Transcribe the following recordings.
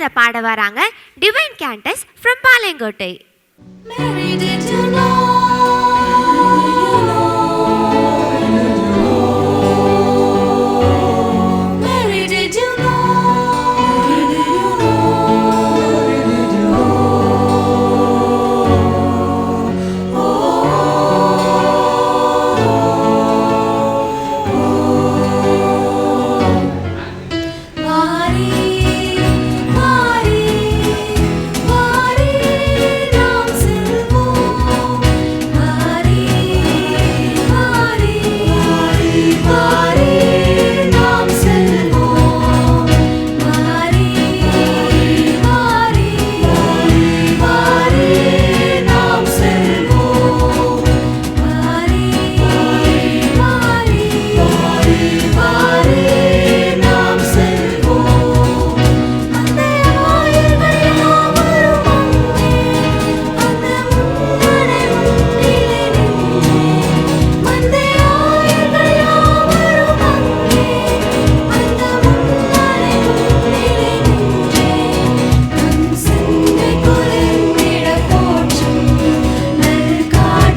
அதை பாட வராங்க divine Candace from Palayamkottai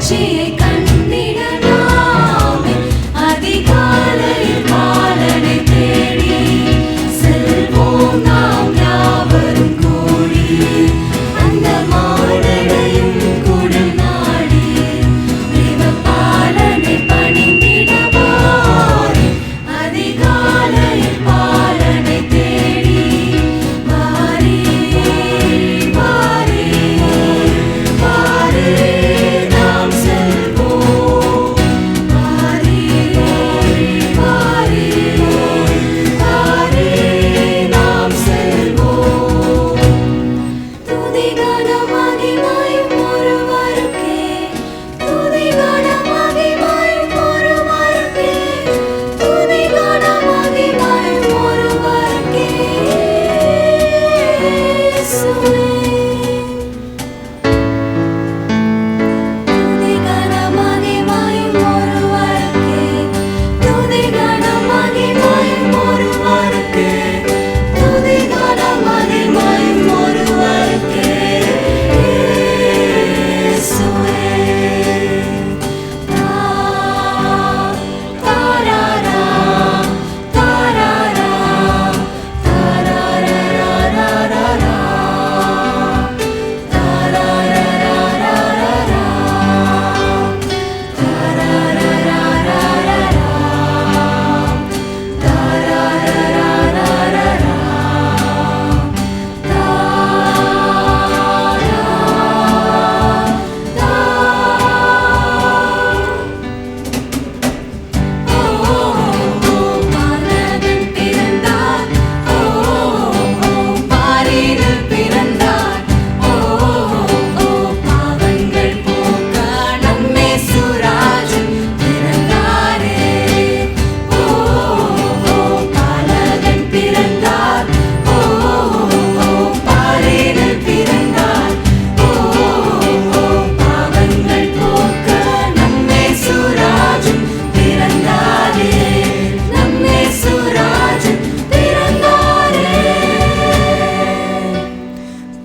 She.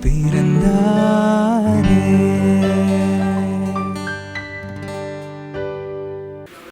beating